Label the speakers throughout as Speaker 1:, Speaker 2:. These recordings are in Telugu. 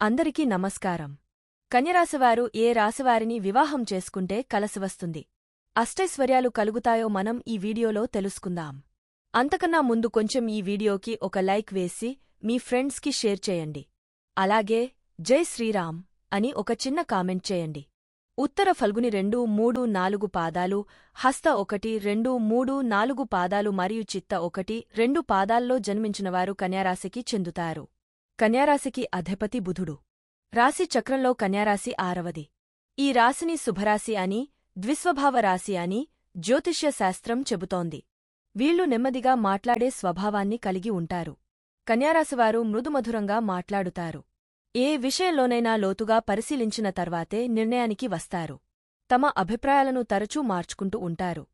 Speaker 1: అందరికీ నమస్కారం. కన్యరాశివారు ఏ రాశివారిని వివాహం చేసుకుంటే కలసివస్తుంది అష్టైశ్వర్యాలు కలుగుతాయో మనం ఈ వీడియోలో తెలుసుకుందాం. అంతకన్నా ముందు కొంచెం ఈ వీడియోకి ఒక లైక్ వేసి మీ ఫ్రెండ్స్కి షేర్ చేయండి. అలాగే జై శ్రీరామ్ అని ఒక చిన్న కామెంట్ చేయండి. ఉత్తర ఫల్గుని రెండు మూడు నాలుగు పాదాలు హస్త ఒకటి రెండు మూడు నాలుగు పాదాలు మరియు చిత్త ఒకటి రెండు పాదాల్లో జన్మించినవారు కన్యారాశికి చెందుతారు. కన్యారాశికి అధిపతి బుధుడు. రాశి చక్రంలో కన్యారాశి ఆరవది. ఈ రాశిని శుభరాశి అని ద్విస్వభావ రాశి అని జ్యోతిష్య శాస్త్రం చెబుతోంది. వీళ్ళు నెమ్మదిగా మాట్లాడే స్వభావాన్ని కలిగి ఉంటారు. కన్యారాశివారు మృదుమధురంగా మాట్లాడుతారు. ఏ విషయంలోనైనా లోతుగా పరిశీలించిన తర్వాతే నిర్ణయానికి వస్తారు. తమ అభిప్రాయాలను తరచూ మార్చుకుంటూ ఉంటారు.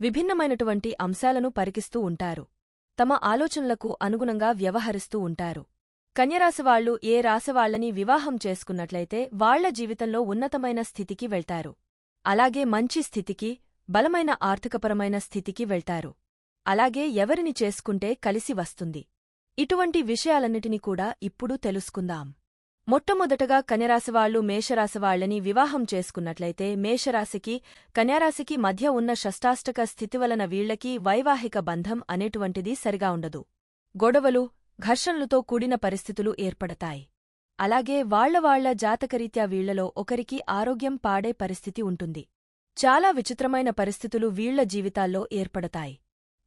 Speaker 1: విభిన్నమైనటువంటి అంశాలను పరికిస్తూ ఉంటారు. తమ ఆలోచనలకు అనుగుణంగా వ్యవహరిస్తూ ఉంటారు. కన్యరాశివాళ్ళు ఏ రాశివాళ్ళని వివాహం చేసుకున్నట్లయితే వాళ్ళ జీవితంలో ఉన్నతమైన స్థితికి వెళ్తారు. అలాగే మంచి స్థితికి బలమైన ఆర్థికపరమైన స్థితికి వెళ్తారు. అలాగే ఎవరిని చేసుకుంటే కలిసి వస్తుంది. ఇటువంటి విషయాలన్నిటినీ కూడా ఇప్పుడు తెలుసుకుందాం. మొట్టమొదటగా కన్యరాశివాళ్ళు మేషరాశివాళ్ళని వివాహం చేసుకున్నట్లయితే మేషరాశికి కన్యారాశికి మధ్య ఉన్న షష్టాష్టక స్థితి వలన వీళ్ళకి వైవాహిక బంధం అనేటువంటిది సరిగా ఉండదు. గొడవలు ఘర్షణలతో కూడిన పరిస్థితులు ఏర్పడతాయి. అలాగే వాళ్ళవాళ్ళ జాతకరీత్యా వీళ్ళలో ఒకరికి ఆరోగ్యం పాడే పరిస్థితి ఉంటుంది. చాలా విచిత్రమైన పరిస్థితులు వీళ్ళ జీవితాల్లో ఏర్పడతాయి.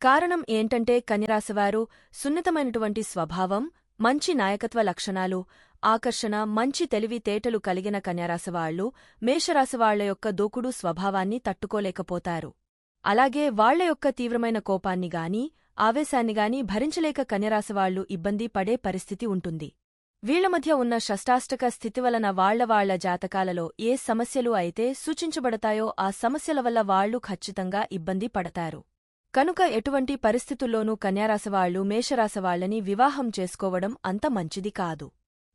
Speaker 1: కారణం ఏంటంటే కన్యరాశివారు సున్నితమైనటువంటి స్వభావం మంచి నాయకత్వ లక్షణాలు ఆకర్షణ మంచి తెలివితేటలు కలిగిన కన్యరాశివాళ్ళు మేషరాశివాళ్ళ యొక్క దూకుడు స్వభావాన్ని తట్టుకోలేకపోతారు. అలాగే వాళ్ళ యొక్క తీవ్రమైన కోపాన్ని గాని ఆవేశాన్నిగాని భరించలేక కన్యరాశివాళ్ళు ఇబ్బంది పడే పరిస్థితి ఉంటుంది. వీళ్ళ మధ్య ఉన్న షష్టాష్టక స్థితి వలన వాళ్ళవాళ్ళ జాతకాలలో ఏ సమస్యలు అయితే సూచించబడతాయో ఆ సమస్యల వల్ల వాళ్ళు ఖచ్చితంగా ఇబ్బంది పడతారు. కనుక ఎటువంటి పరిస్థితుల్లోనూ కన్యారాశివాళ్ళు మేషరాశివాళ్ళని వివాహం చేసుకోవడం అంత మంచిది కాదు.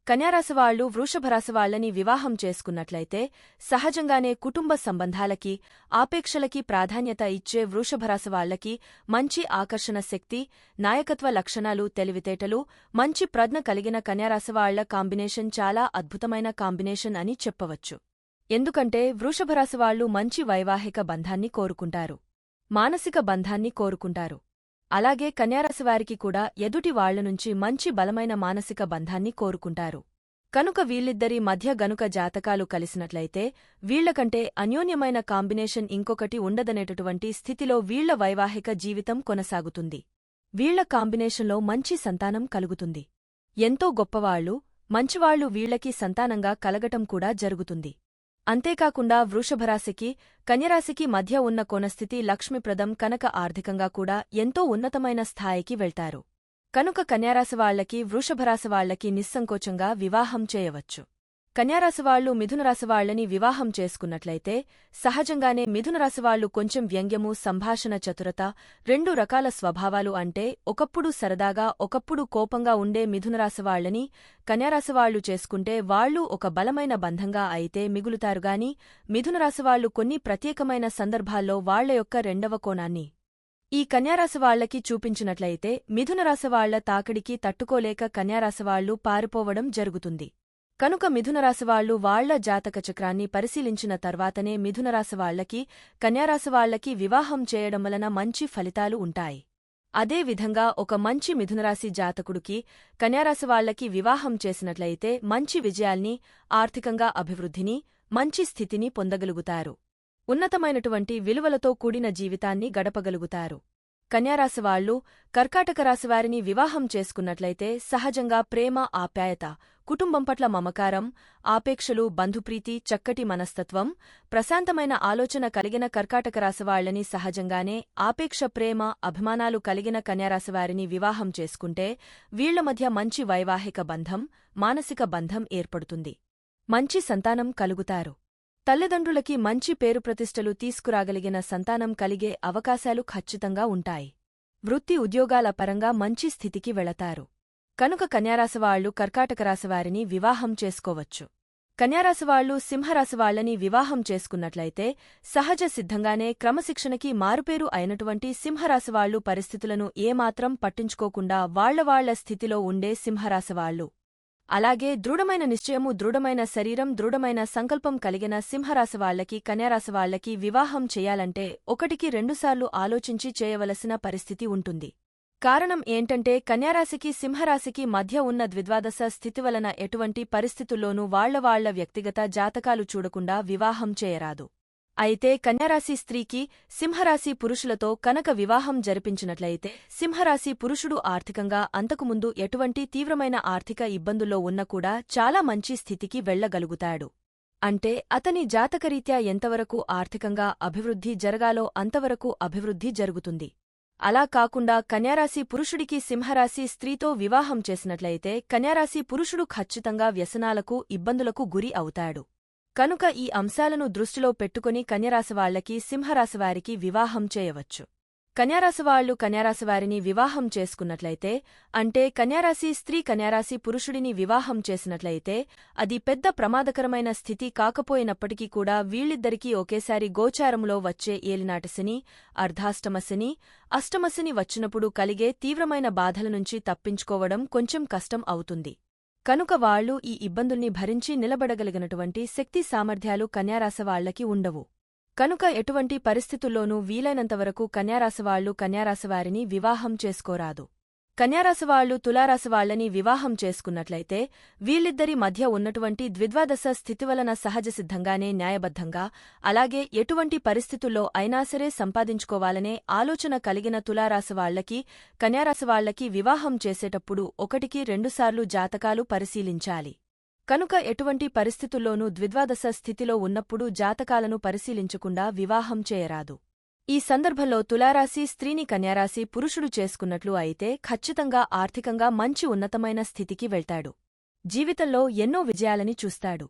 Speaker 1: కన్యారాశివాళ్ళు వృషభరాశివాళ్ళని వివాహం చేసుకున్నట్లయితే సహజంగానే కుటుంబ సంబంధాలకి ఆపేక్షలకి ప్రాధాన్యత ఇచ్చే వృషభరాశివాళ్ళకి మంచి ఆకర్షణ శక్తి నాయకత్వ లక్షణాలు తెలివితేటలు మంచి ప్రజ్ఞ కలిగిన కన్యారాశివాళ్ళ కాంబినేషన్ చాలా అద్భుతమైన కాంబినేషన్ అని చెప్పవచ్చు. ఎందుకంటే వృషభరాశివాళ్ళు మంచి వైవాహిక బంధాన్ని కోరుకుంటారు. మానసిక బంధాన్ని కోరుకుంటారు. అలాగే కన్యారాశివారికి కూడా ఎదుటి వాళ్ళనుంచి మంచి బలమైన మానసిక బంధాన్ని కోరుకుంటారు. కనుక వీళ్ళిద్దరి మధ్య గనుక జాతకాలు కలిసినట్లయితే వీళ్ళకంటే అన్యోన్యమైన కాంబినేషన్ ఇంకొకటి ఉండదనేటటువంటి స్థితిలో వీళ్ళ వైవాహిక జీవితం కొనసాగుతుంది. వీళ్ళ కాంబినేషన్లో మంచి సంతానం కలుగుతుంది. ఎంతో గొప్పవాళ్ళు మంచివాళ్ళు వీళ్ళకి సంతానంగా కలగటం కూడా జరుగుతుంది. అంతేకాకుండా వృషభరాశికి కన్యరాశికి మధ్య ఉన్న కోనస్థితి లక్ష్మిప్రదం కనుక ఆర్థికంగా కూడా ఎంతో ఉన్నతమైన స్థాయికి వెళ్తారు. కనుక కన్యారాశివాళ్ళకి వృషభరాశివాళ్ళకి నిస్సంకోచంగా వివాహం చేయవచ్చు. కన్యారాశివాళ్ళు మిథునరాశివాళ్ళని వివాహం చేసుకున్నట్లయితే సహజంగానే మిథునరాశివాళ్ళు కొంచెం వ్యంగ్యము సంభాషణ చతురత రెండు రకాల స్వభావాలు అంటే ఒకప్పుడు సరదాగా ఒకప్పుడు కోపంగా ఉండే మిథునరాశివాళ్ళని కన్యారాశివాళ్ళు చేసుకుంటే వాళ్ళు ఒక బలమైన బంధంగా అయితే మిగులుతారుగాని మిథునరాశివాళ్ళు కొన్ని ప్రత్యేకమైన సందర్భాల్లో వాళ్ళ యొక్క రెండవ కోణాన్ని. ఈ కన్యారాశివాళ్ళకి చూపించినట్లయితే మిథునరాశివాళ్ళ తాకిడికి తట్టుకోలేక కన్యారాశివాళ్ళు పారిపోవడం జరుగుతుంది. కనుక మిథునరాశివాళ్ళు వాళ్ళ జాతక చక్రాన్ని పరిశీలించిన తర్వాతనే మిథునరాశివాళ్ళకి కన్యారాశివాళ్ళకి వివాహం చేయడం వలన మంచి ఫలితాలు ఉంటాయి. అదే విధంగా ఒక మంచి మిథునరాశి జాతకుడికి కన్యారాశివాళ్ళకి వివాహం చేసినట్లయితే మంచి విజయాల్ని ఆర్థికంగా అభివృద్ధిని మంచి స్థితిని పొందగలుగుతారు. ఉన్నతమైనటువంటి విలువలతో కూడిన జీవితాన్ని గడపగలుగుతారు. కన్యారాశివాళ్ళు కర్కాటక రాశివారిని వివాహం చేసుకున్నట్లయితే సహజంగా ప్రేమ ఆప్యాయత కుటుంబం పట్ల మమకారం ఆపేక్షలు బంధుప్రీతి చక్కటి మనస్తత్వం ప్రశాంతమైన ఆలోచన కలిగిన కర్కాటక రాశివాళ్ళని సహజంగానే ఆపేక్ష ప్రేమ అభిమానాలు కలిగిన కన్యారాశివారిని వివాహం చేసుకుంటే వీళ్ళ మధ్య మంచి వైవాహిక బంధం మానసిక బంధం ఏర్పడుతుంది. మంచి సంతానం కలుగుతారు. తల్లిదండ్రులకి మంచి పేరు ప్రతిష్టలు తీసుకురాగలిగిన సంతానం కలిగే అవకాశాలు ఖచ్చితంగా ఉంటాయి. వృత్తి ఉద్యోగాల పరంగా మంచి స్థితికి వెళతారు. కనుక కన్యారాశివాళ్ళు కర్కాటకరాశివారిని వివాహం చేసుకోవచ్చు. కన్యారాశివాళ్ళు సింహరాశివాళ్ళని వివాహం చేసుకున్నట్లయితే సహజ సిద్ధంగానే క్రమశిక్షణకి మారుపేరు అయినటువంటి సింహరాశివాళ్ళు పరిస్థితులను ఏమాత్రం పట్టించుకోకుండా వాళ్ళవాళ్ళ స్థితిలో ఉండే సింహరాశివాళ్ళు అలాగే దృఢమైన నిశ్చయము దృఢమైన శరీరం దృఢమైన సంకల్పం కలిగిన సింహరాశివాళ్ళకి కన్యారాశివాళ్ళకి వివాహం చేయాలంటే ఒకటికి రెండుసార్లు ఆలోచించి చేయవలసిన పరిస్థితి ఉంటుంది. కారణం ఏంటంటే కన్యారాశికి సింహరాశికి మధ్య ఉన్న ద్విద్వాదశ స్థితి వలన ఎటువంటి పరిస్థితుల్లోనూ వాళ్ళవాళ్ళ వ్యక్తిగత జాతకాలు చూడకుండా వివాహం చేయరాదు. అయితే కన్యారాశి స్త్రీకి సింహరాశి పురుషులతో కనక వివాహం జరిపించినట్లయితే సింహరాశి పురుషుడు ఆర్థికంగా అంతకుముందు ఎటువంటి తీవ్రమైన ఆర్థిక ఇబ్బందుల్లో ఉన్న కూడా చాలా మంచి స్థితికి వెళ్ళగలుగుతాడు అంటే అతని జాతకరీత్యా ఎంతవరకు ఆర్థికంగా అభివృద్ధి జరగాలో అంతవరకు అభివృద్ధి జరుగుతుంది. అలా కాకుండా కన్యారాశి పురుషుడికి సింహరాశి స్త్రీతో వివాహం చేసినట్లయితే కన్యారాశి పురుషుడు ఖచ్చితంగా వ్యసనాలకు ఇబ్బందులకు గురి అవుతాడు. కనుక ఈ అంశాలను దృష్టిలో పెట్టుకుని కన్యరాశివాళ్ళకి సింహరాశివారికి వివాహం చేయవచ్చు. కన్యారాశివాళ్ళు కన్యారాశివారిని వివాహం చేసుకున్నట్లయితే అంటే కన్యారాశి స్త్రీ కన్యారాశి పురుషుడిని వివాహం చేసినట్లయితే అది పెద్ద ప్రమాదకరమైన స్థితి కాకపోయినప్పటికీ కూడా వీళ్ళిద్దరికీ ఒకేసారి గోచారంలో వచ్చే ఏలినాటశని అర్ధాష్టమశని అష్టమశని వచ్చినప్పుడు కలిగే తీవ్రమైన బాధల నుంచి తప్పించుకోవడం కొంచెం కష్టం అవుతుంది. కనుక వాళ్ళు ఈ ఇబ్బందుల్ని భరించి నిలబడగలిగినటువంటి శక్తి సామర్థ్యాలు కన్యారాశవాళ్ళకి ఉండవు. కనుక ఎటువంటి పరిస్థితుల్లోనూ వీలైనంతవరకు కన్యారాశివాళ్ళు కన్యారాశివారిని వివాహం చేసుకోరాదు. కన్యారాశివాళ్ళు తులారాశివాళ్ళని వివాహం చేసుకున్నట్లయితే వీళ్ళిద్దరి మధ్య ఉన్నటువంటి ద్విద్వాదశ స్థితివలన సహజసిద్ధంగానే న్యాయబద్ధంగా అలాగే ఎటువంటి పరిస్థితుల్లో అయినా సరే సంపాదించుకోవాలనే ఆలోచన కలిగిన తులారాశివాళ్ళకి కన్యారాశివాళ్ళకి వివాహం చేసేటప్పుడు ఒకటికి రెండుసార్లు జాతకాలు పరిశీలించాలి. కనుక ఎటువంటి పరిస్థితుల్లోనూ ద్విద్వాదశ స్థితిలో ఉన్నప్పుడు జాతకాలను పరిశీలించకుండా వివాహం చేయరాదు. ఈ సందర్భంలో తులారాశి స్త్రీని కన్యారాశి పురుషుడు చేసుకున్నట్లు అయితే ఖచ్చితంగా ఆర్థికంగా మంచి ఉన్నతమైన స్థితికి వెళ్తాడు. జీవితంలో ఎన్నో విజయాలని చూస్తాడు.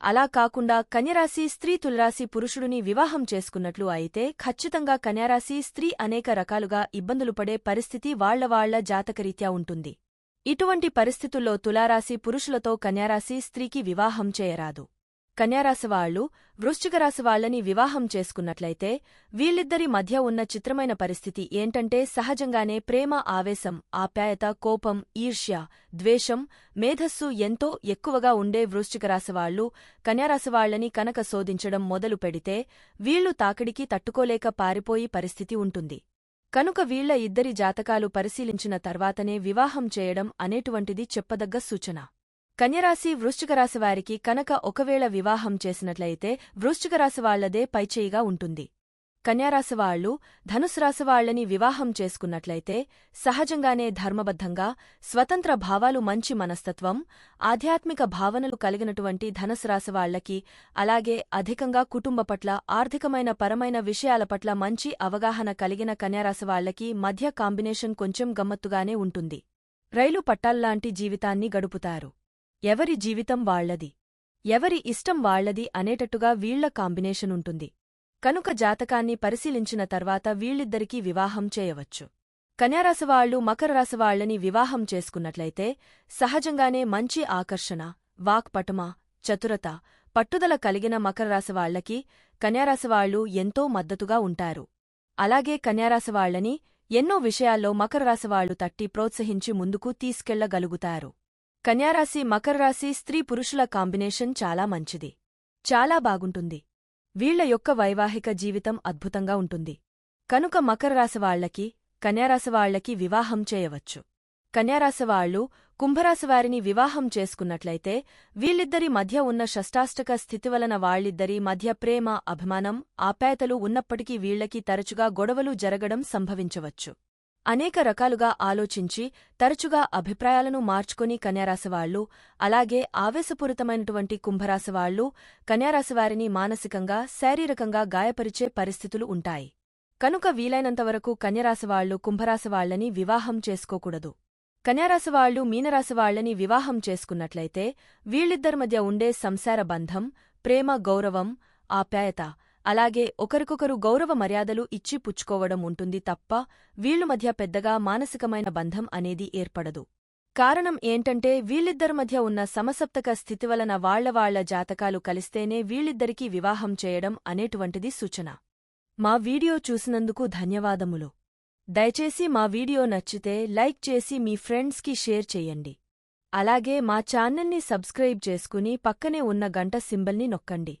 Speaker 1: అలా కాకుండా కన్యరాశి స్త్రీ తులరాశి పురుషుడిని వివాహం చేసుకున్నట్లు అయితే ఖచ్చితంగా కన్యారాశి స్త్రీ అనేక రకాలుగా ఇబ్బందులు పడే పరిస్థితి వాళ్ళవాళ్ళ జాతకరీత్యా ఉంటుంది. ఇటువంటి పరిస్థితుల్లో తులారాశి పురుషులతో కన్యారాశి స్త్రీకి వివాహం చేయరాదు. కన్యారాశివాళ్ళు వృశ్చికరాశివాళ్ళని వివాహం చేసుకున్నట్లయితే వీళ్ళిద్దరి మధ్య ఉన్న చిత్రమైన పరిస్థితి ఏంటంటే సహజంగానే ప్రేమ ఆవేశం ఆప్యాయత కోపం ఈర్ష్య ద్వేషం మేధస్సు ఎంతో ఎక్కువగా ఉండే వృశ్చికరాశివాళ్ళు కన్యారాశివాళ్ళని కనక శోధించడం మొదలు పెడితే వీళ్ళు తాకిడికి తట్టుకోలేక పారిపోయి పరిస్థితి ఉంటుంది. కనుక వీళ్ళ ఇద్దరి జాతకాలు పరిశీలించిన తర్వాతనే వివాహం చేయడం అనేటువంటిది చెప్పదగ్గ సూచన. కన్యరాశి వృశ్చికరాశివారికి కనుక ఒకవేళ వివాహం చేసినట్లయితే వృశ్చికరాశివాళ్ళదే పైచేయిగా ఉంటుంది. కన్యారాశివాళ్ళు ధనుసురాశివాళ్ళని వివాహం చేసుకున్నట్లయితే సహజంగానే ధర్మబద్ధంగా స్వతంత్ర భావాలు మంచి మనస్తత్వం ఆధ్యాత్మిక భావనలు కలిగినటువంటి ధనుసురాశివాళ్ళకి అలాగే అధికంగా కుటుంబ పట్ల ఆర్థికమైన పరమైన విషయాల పట్ల మంచి అవగాహన కలిగిన కన్యారాశివాళ్ళకి మధ్య కాంబినేషన్ కొంచెం గమ్మత్తుగానే ఉంటుంది. రైలు పట్టాల్లాంటి జీవితాన్ని గడుపుతారు. ఎవరి జీవితం వాళ్ళది? ఎవరి ఇష్టం వాళ్ళది అనేటట్టుగా వీళ్ళ కాంబినేషనుంటుంది కనుక జాతకాన్ని పరిశీలించిన తర్వాత వీళ్ళిద్దరికీ వివాహం చేయవచ్చు. కన్యారాశివాళ్ళు మకరరాశివాళ్ళని వివాహం చేసుకున్నట్లయితే సహజంగానే మంచి ఆకర్షణ వాక్పటుమ చతురత పట్టుదల కలిగిన మకరరాశివాళ్ళకి కన్యారాశివాళ్ళు ఎంతో మద్దతుగా ఉంటారు. అలాగే కన్యారాశివాళ్ళని ఎన్నో విషయాల్లో మకరరాశివాళ్ళు తట్టి ప్రోత్సహించి ముందుకు తీసుకెళ్ళగలుగుతారు. కన్యారాశి మకరరాశి స్త్రీ పురుషుల కాంబినేషన్ చాలా మంచిది. చాలా బాగుంటుంది. వీళ్ళ యొక్క వైవాహిక జీవితం అద్భుతంగా ఉంటుంది. కనుక మకరరాశివాళ్ళకి కన్యారాశివాళ్ళకి వివాహం చేయవచ్చు. కన్యారాశివాళ్ళు కుంభరాశివారిని వివాహం చేసుకున్నట్లయితే వీళ్ళిద్దరి మధ్య ఉన్న షష్టాష్టక స్థితి వలన వాళ్ళిద్దరి మధ్య ప్రేమ అభిమానం ఆప్యాయతలు ఉన్నప్పటికీ వీళ్ళకి తరచుగా గొడవలు జరగడం సంభవించవచ్చు. అనేక రకాలుగా ఆలోచించి తరచుగా అభిప్రాయాలను మార్చుకుని కన్యారాశివాళ్ళు అలాగే ఆవేశపూరితమైనటువంటి కుంభరాశివాళ్ళు కన్యారాశివారిని మానసికంగా శారీరకంగా గాయపరిచే పరిస్థితులు ఉంటాయి. కనుక వీలైనంతవరకు కన్యరాశివాళ్ళు కుంభరాశివాళ్ళని వివాహం చేసుకోకూడదు. కన్యారాశివాళ్ళు మీనరాశివాళ్ళని వివాహం చేసుకున్నట్లయితే వీళ్ళిద్దరి మధ్య ఉండే సంసార బంధం ప్రేమ గౌరవం ఆప్యాయత అలాగే ఒకరికొకరు గౌరవ మర్యాదలు ఇచ్చి పుచ్చుకోవడం ఉంటుంది తప్ప వీళ్ళు మధ్య పెద్దగా మానసికమైన బంధం అనేది ఏర్పడదు. కారణం ఏంటంటే వీళ్ళిద్దరి మధ్య ఉన్న సమసప్తక స్థితి వలన వాళ్ళవాళ్ళ జాతకాలు కలిస్తేనే వీళ్ళిద్దరికీ వివాహం చేయడం అనేటువంటిది సూచన. మా వీడియో చూసినందుకు ధన్యవాదములు. దయచేసి మా వీడియో నచ్చితే లైక్ చేసి మీ ఫ్రెండ్స్కి షేర్ చెయ్యండి అలాగే మా ఛానల్ని సబ్స్క్రైబ్ చేసుకుని పక్కనే ఉన్న గంట సింబల్ని నొక్కండి.